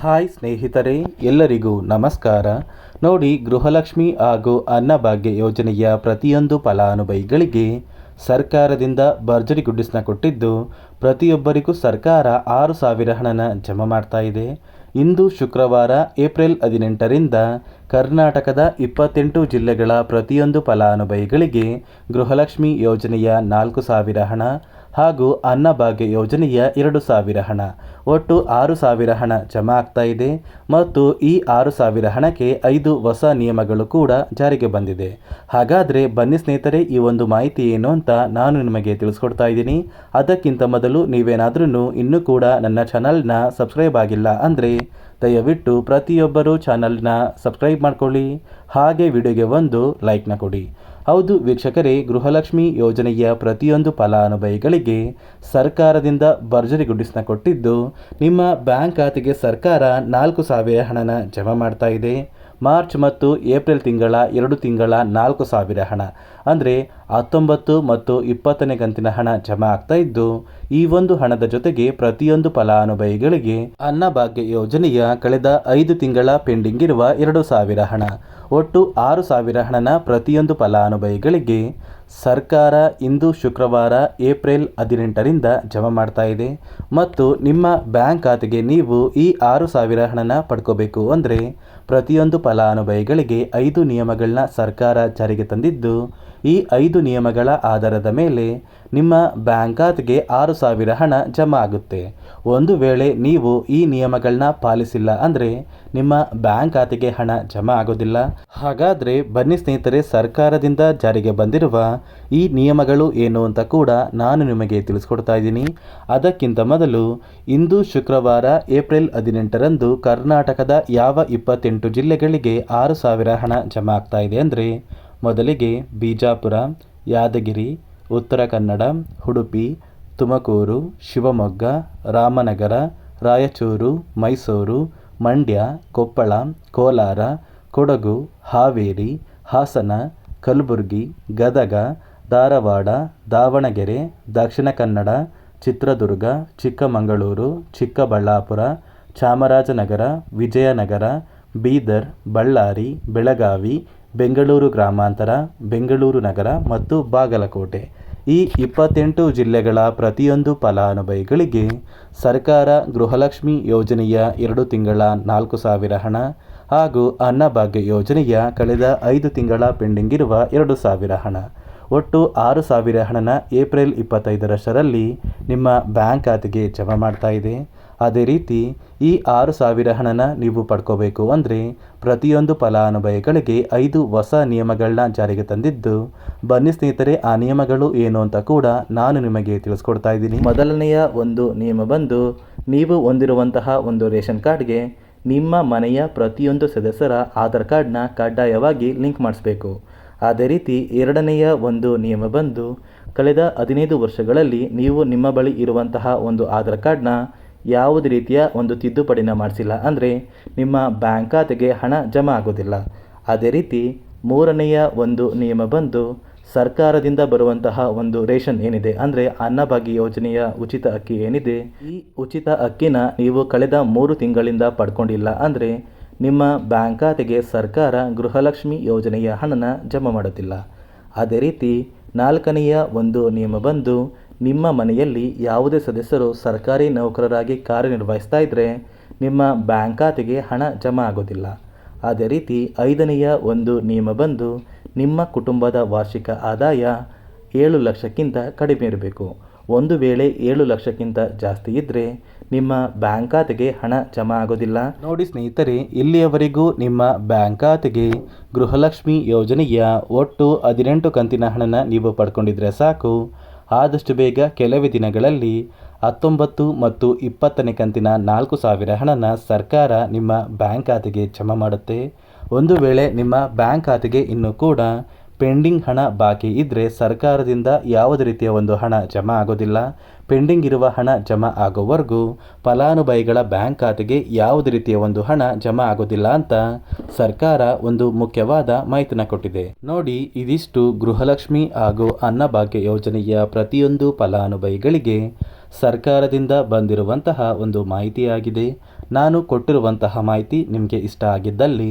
Hi ಸ್ನೇಹಿತರೆ, ಎಲ್ಲರಿಗೂ ನಮಸ್ಕಾರ. ನೋಡಿ, ಗೃಹಲಕ್ಷ್ಮಿ ಹಾಗೂ ಅನ್ನಭಾಗ್ಯ ಯೋಜನೆಯ ಪ್ರತಿಯೊಂದು ಫಲಾನುಭವಿಗಳಿಗೆ ಸರ್ಕಾರದಿಂದ ಭರ್ಜರಿ ಗುಡ್ಡಿಸ್ನ ಕೊಟ್ಟಿದ್ದು, ಪ್ರತಿಯೊಬ್ಬರಿಗೂ ಸರ್ಕಾರ ಆರು ಸಾವಿರ ಹಣನ ಜಮಾ ಮಾಡ್ತಾ ಇದೆ. ಇಂದು ಶುಕ್ರವಾರ, ಏಪ್ರಿಲ್ ಹದಿನೆಂಟರಿಂದ ಕರ್ನಾಟಕದ ಇಪ್ಪತ್ತೆಂಟು ಜಿಲ್ಲೆಗಳ ಪ್ರತಿಯೊಂದು ಫಲಾನುಭವಿಗಳಿಗೆ ಗೃಹಲಕ್ಷ್ಮಿ ಯೋಜನೆಯ ನಾಲ್ಕು ಸಾವಿರ ಹಣ ಹಾಗೂ ಅನ್ನಭಾಗ್ಯ ಯೋಜನೆಯ ಎರಡು ಸಾವಿರ ಹಣ. ಒಟ್ಟು ಆರು ಸಾವಿರ ಹಣ ಜಮಾ ಆಗ್ತಾ ಇದೆ ಮತ್ತು ಈ ಆರು ಸಾವಿರ ಹಣಕ್ಕೆ ಐದು ಹೊಸ ನಿಯಮಗಳು ಕೂಡ ಜಾರಿಗೆ ಬಂದಿದೆ. ಹಾಗಾದರೆ ಬನ್ನಿ ಸ್ನೇಹಿತರೆ, ಈ ಒಂದು ಮಾಹಿತಿ ಏನು ಅಂತ ನಾನು ನಿಮಗೆ ತಿಳಿಸ್ಕೊಡ್ತಾ ಇದ್ದೀನಿ. ಅದಕ್ಕಿಂತ ಮೊದಲು ನೀವೇನಾದ್ರೂ ಇನ್ನೂ ಕೂಡ ನನ್ನ ಚಾನಲ್ನ ಸಬ್ಸ್ಕ್ರೈಬ್ ಆಗಿಲ್ಲ ಅಂದರೆ ದಯವಿಟ್ಟು ಪ್ರತಿಯೊಬ್ಬರೂ ಚಾನಲ್ನ ಸಬ್ಸ್ಕ್ರೈಬ್ ಮಾಡ್ಕೊಳ್ಳಿ. ಹಾಗೆ ವಿಡಿಯೋಗೆ ಒಂದು ಲೈಕ್ನ ಕೊಡಿ. ಹೌದು ವೀಕ್ಷಕರೇ, ಗೃಹಲಕ್ಷ್ಮಿ ಯೋಜನೆಯ ಪ್ರತಿಯೊಂದು ಫಲಾನುಭವಿಗಳಿಗೆ ಸರ್ಕಾರದಿಂದ ಭರ್ಜರಿ ಗುಡ್ಡಿಸ್ನ ಕೊಟ್ಟಿದ್ದು, ನಿಮ್ಮ ಬ್ಯಾಂಕ್ ಖಾತೆಗೆ ಸರ್ಕಾರ ನಾಲ್ಕು ಸಾವಿರ ಹಣನ ಜಮಾ ಮಾಡ್ತಾ ಇದೆ. ಮಾರ್ಚ್ ಮತ್ತು ಏಪ್ರಿಲ್ ತಿಂಗಳ ಎರಡು ತಿಂಗಳ ನಾಲ್ಕು ಸಾವಿರ ಹಣ. ಅಂದರೆ ಹತ್ತೊಂಬತ್ತು ಮತ್ತು ಇಪ್ಪತ್ತನೇ ಕಂತಿನ ಹಣ ಜಮಾ ಆಗ್ತಾ ಇದ್ದು, ಈ ಒಂದು ಹಣದ ಜೊತೆಗೆ ಪ್ರತಿಯೊಂದು ಫಲಾನುಭವಿಗಳಿಗೆ ಅನ್ನಭಾಗ್ಯ ಯೋಜನೆಯ ಕಳೆದ ಐದು ತಿಂಗಳ ಪೆಂಡಿಂಗ್ ಇರುವ ಎರಡು ಸಾವಿರ ಹಣ. ಒಟ್ಟು ಆರು ಸಾವಿರ ಹಣನ ಪ್ರತಿಯೊಂದು ಫಲಾನುಭವಿಗಳಿಗೆ ಸರ್ಕಾರ ಇಂದು ಶುಕ್ರವಾರ ಏಪ್ರಿಲ್ ಹದಿನೆಂಟರಿಂದ ಜಮಾ ಮಾಡ್ತಾ ಇದೆ. ಮತ್ತು ನಿಮ್ಮ ಬ್ಯಾಂಕ್ ಖಾತೆಗೆ ನೀವು ಈ ಆರು ಸಾವಿರ ಹಣನ ಪಡ್ಕೋಬೇಕು ಅಂದರೆ ಪ್ರತಿಯೊಂದು ಫಲಾನುಭವಿಗಳಿಗೆ ಐದು ನಿಯಮಗಳನ್ನ ಸರ್ಕಾರ ಜಾರಿಗೆ ತಂದಿದ್ದು, ಈ ಐದು ನಿಯಮಗಳ ಆಧಾರದ ಮೇಲೆ ನಿಮ್ಮ ಬ್ಯಾಂಕ್ ಖಾತೆಗೆ ಆರು ಸಾವಿರ ಹಣ ಜಮಾ ಆಗುತ್ತೆ. ಒಂದು ವೇಳೆ ನೀವು ಈ ನಿಯಮಗಳನ್ನ ಪಾಲಿಸಿಲ್ಲ ಅಂದರೆ ನಿಮ್ಮ ಬ್ಯಾಂಕ್ ಖಾತೆಗೆ ಹಣ ಜಮಾ ಆಗೋದಿಲ್ಲ. ಹಾಗಾದರೆ ಬನ್ನಿ ಸ್ನೇಹಿತರೆ, ಸರ್ಕಾರದಿಂದ ಜಾರಿಗೆ ಬಂದಿರುವ ಈ ನಿಯಮಗಳು ಏನು ಅಂತ ಕೂಡ ನಾನು ನಿಮಗೆ ತಿಳಿಸ್ಕೊಡ್ತಾ ಇದ್ದೀನಿ. ಅದಕ್ಕಿಂತ ಮೊದಲು ಇಂದು ಶುಕ್ರವಾರ ಏಪ್ರಿಲ್ ಹದಿನೆಂಟರಂದು ಕರ್ನಾಟಕದ ಯಾವ ಇಪ್ಪತ್ತೆಂಟು ಜಿಲ್ಲೆಗಳಿಗೆ ಆರು ಸಾವಿರ ಹಣ ಜಮಾ ಆಗ್ತಾ ಇದೆ ಅಂದರೆ ಮೊದಲಿಗೆ ಬಿಜಾಪುರ, ಯಾದಗಿರಿ, ಉತ್ತರ ಕನ್ನಡ, ಉಡುಪಿ, ತುಮಕೂರು, ಶಿವಮೊಗ್ಗ, ರಾಮನಗರ, ರಾಯಚೂರು, ಮೈಸೂರು, ಮಂಡ್ಯ, ಕೊಪ್ಪಳ, ಕೋಲಾರ, ಕೊಡಗು, ಹಾವೇರಿ, ಹಾಸನ, ಕಲಬುರಗಿ, ಗದಗ, ಧಾರವಾಡ, ದಾವಣಗೆರೆ, ದಕ್ಷಿಣ ಕನ್ನಡ, ಚಿತ್ರದುರ್ಗ, ಚಿಕ್ಕಮಗಳೂರು, ಚಿಕ್ಕಬಳ್ಳಾಪುರ, ಚಾಮರಾಜನಗರ, ವಿಜಯನಗರ ಬೀದರ್, ಬಳ್ಳಾರಿ, ಬೆಳಗಾವಿ, ಬೆಂಗಳೂರು ಗ್ರಾಮಾಂತರ, ಬೆಂಗಳೂರು ನಗರ ಮತ್ತು ಬಾಗಲಕೋಟೆ. ಈ ಇಪ್ಪತ್ತೆಂಟು ಜಿಲ್ಲೆಗಳ ಪ್ರತಿಯೊಂದು ಫಲಾನುಭವಿಗಳಿಗೆ ಸರ್ಕಾರ ಗೃಹಲಕ್ಷ್ಮಿ ಯೋಜನೆಯ ಎರಡು ತಿಂಗಳ ನಾಲ್ಕು ಸಾವಿರ ಹಣ ಹಾಗೂ ಅನ್ನಭಾಗ್ಯ ಯೋಜನೆಯ ಕಳೆದ ಐದು ತಿಂಗಳ ಪೆಂಡಿಂಗ್ ಇರುವ ಎರಡು ಸಾವಿರ ಹಣ. ಒಟ್ಟು ಆರು ಸಾವಿರ ಹಣನ ಏಪ್ರಿಲ್ ಇಪ್ಪತ್ತೈದರಷ್ಟರಲ್ಲಿ ನಿಮ್ಮ ಬ್ಯಾಂಕ್ ಖಾತೆಗೆ ಜಮಾ ಮಾಡ್ತಾ ಅದೇ ರೀತಿ ಈ ಆರು ಸಾವಿರ ಹಣನ ನೀವು ಪಡ್ಕೋಬೇಕು ಅಂದರೆ ಪ್ರತಿಯೊಂದು ಫಲಾನುಭವಿಗಳಿಗೆ ಐದು ಹೊಸ ನಿಯಮಗಳನ್ನ ಜಾರಿಗೆ ತಂದಿದ್ದು. ಬನ್ನಿ ಸ್ನೇಹಿತರೆ, ಆ ನಿಯಮಗಳು ಏನು ಅಂತ ಕೂಡ ನಾನು ನಿಮಗೆ ತಿಳಿಸ್ಕೊಡ್ತಾ ಇದ್ದೀನಿ. ಮೊದಲನೆಯ ಒಂದು ನಿಯಮ ಬಂದು, ನೀವು ಹೊಂದಿರುವಂತಹ ಒಂದು ರೇಷನ್ ಕಾರ್ಡ್ಗೆ ನಿಮ್ಮ ಮನೆಯ ಪ್ರತಿಯೊಂದು ಸದಸ್ಯರ ಆಧಾರ್ ಕಾರ್ಡ್ನ ಕಡ್ಡಾಯವಾಗಿ ಲಿಂಕ್ ಮಾಡಿಸ್ಬೇಕು. ಅದೇ ರೀತಿ ಎರಡನೆಯ ಒಂದು ನಿಯಮ ಬಂದು, ಕಳೆದ ಹದಿನೈದು ವರ್ಷಗಳಲ್ಲಿ ನೀವು ನಿಮ್ಮ ಬಳಿ ಇರುವಂತಹ ಒಂದು ಆಧಾರ್ ಕಾರ್ಡ್ನ ಯಾವುದೇ ರೀತಿಯ ಒಂದು ತಿದ್ದುಪಡಿನ ಮಾಡಿಸಿಲ್ಲ. ಅಂದರೆ ನಿಮ್ಮ ಬ್ಯಾಂಕ್ ಖಾತೆಗೆ ಹಣ ಜಮಾ ಆಗೋದಿಲ್ಲ. ಅದೇ ರೀತಿ ಮೂರನೆಯ ಒಂದು ನಿಯಮ ಬಂದು ಸರ್ಕಾರದಿಂದ ಬರುವಂತಹ ಒಂದು ರೇಷನ್ ಏನಿದೆ? ಅಂದರೆ ಅನ್ನಭಾಗ್ಯ ಯೋಜನೆಯ ಉಚಿತ ಅಕ್ಕಿ ಏನಿದೆ? ಈ ಉಚಿತ ಅಕ್ಕಿನ ನೀವು ಕಳೆದ ಮೂರು ತಿಂಗಳಿಂದ ಪಡ್ಕೊಂಡಿಲ್ಲ. ಅಂದರೆ ನಿಮ್ಮ ಬ್ಯಾಂಕ್ ಖಾತೆಗೆ ಸರ್ಕಾರ ಗೃಹಲಕ್ಷ್ಮಿ ಯೋಜನೆಯ ಹಣನ ಜಮಾ ಮಾಡುತ್ತಿಲ್ಲ. ಅದೇ ರೀತಿ ನಾಲ್ಕನೆಯ ಒಂದು ನಿಯಮ ಬಂದು ನಿಮ್ಮ ಮನೆಯಲ್ಲಿ ಯಾವುದೇ ಸದಸ್ಯರು ಸರ್ಕಾರಿ ನೌಕರರಾಗಿ ಕಾರ್ಯನಿರ್ವಹಿಸ್ತಾ ಇದ್ದರೆ ನಿಮ್ಮ ಬ್ಯಾಂಕ್ ಖಾತೆಗೆ ಹಣ ಜಮಾ ಆಗೋದಿಲ್ಲ. ಅದೇ ರೀತಿ ಐದನೆಯ ಒಂದು ನಿಯಮ ಬಂದು ನಿಮ್ಮ ಕುಟುಂಬದ ವಾರ್ಷಿಕ ಆದಾಯ ಏಳು ಲಕ್ಷಕ್ಕಿಂತ ಕಡಿಮೆ ಇರಬೇಕು. ಒಂದು ವೇಳೆ ಏಳು ಲಕ್ಷಕ್ಕಿಂತ ಜಾಸ್ತಿ ಇದ್ದರೆ ನಿಮ್ಮ ಬ್ಯಾಂಕ್ ಖಾತೆಗೆ ಹಣ ಜಮಾ ಆಗೋದಿಲ್ಲ. ನೋಡಿ ಸ್ನೇಹಿತರೆ, ಇಲ್ಲಿಯವರೆಗೂ ನಿಮ್ಮ ಬ್ಯಾಂಕ್ ಖಾತೆಗೆ ಗೃಹಲಕ್ಷ್ಮಿ ಯೋಜನೆಯ ಒಟ್ಟು ಹದಿನೆಂಟು ಕಂತಿನ ಹಣನ ನೀವು ಪಡ್ಕೊಂಡಿದ್ರೆ ಸಾಕು. ಆದಷ್ಟು ಬೇಗ ಕೆಲವೇ ದಿನಗಳಲ್ಲಿ ಹತ್ತೊಂಬತ್ತು ಮತ್ತು ಇಪ್ಪತ್ತನೇ ಕಂತಿನ ನಾಲ್ಕು ಸಾವಿರ ಹಣನ ಸರ್ಕಾರ ನಿಮ್ಮ ಬ್ಯಾಂಕ್ ಖಾತೆಗೆ ಜಮಾ ಮಾಡುತ್ತೆ. ಒಂದು ವೇಳೆ ನಿಮ್ಮ ಬ್ಯಾಂಕ್ ಖಾತೆಗೆ ಇನ್ನೂ ಕೂಡ ಪೆಂಡಿಂಗ್ ಹಣ ಬಾಕಿ ಇದ್ದರೆ ಸರ್ಕಾರದಿಂದ ಯಾವುದೇ ರೀತಿಯ ಒಂದು ಹಣ ಜಮಾ ಆಗೋದಿಲ್ಲ. ಪೆಂಡಿಂಗ್ ಇರುವ ಹಣ ಜಮಾ ಆಗೋವರೆಗೂ ಫಲಾನುಭವಿಗಳ ಬ್ಯಾಂಕ್ ಖಾತೆಗೆ ಯಾವುದೇ ರೀತಿಯ ಒಂದು ಹಣ ಜಮಾ ಆಗೋದಿಲ್ಲ ಅಂತ ಸರ್ಕಾರ ಒಂದು ಮುಖ್ಯವಾದ ಮಾಹಿತಿನ ಕೊಟ್ಟಿದೆ. ನೋಡಿ, ಇದಿಷ್ಟು ಗೃಹಲಕ್ಷ್ಮಿ ಹಾಗೂ ಅನ್ನಭಾಗ್ಯ ಯೋಜನೆಯ ಪ್ರತಿಯೊಂದು ಫಲಾನುಭವಿಗಳಿಗೆ ಸರ್ಕಾರದಿಂದ ಬಂದಿರುವಂತಹ ಒಂದು ಮಾಹಿತಿಯಾಗಿದೆ. ನಾನು ಕೊಟ್ಟಿರುವಂತಹ ಮಾಹಿತಿ ನಿಮಗೆ ಇಷ್ಟ ಆಗಿದ್ದಲ್ಲಿ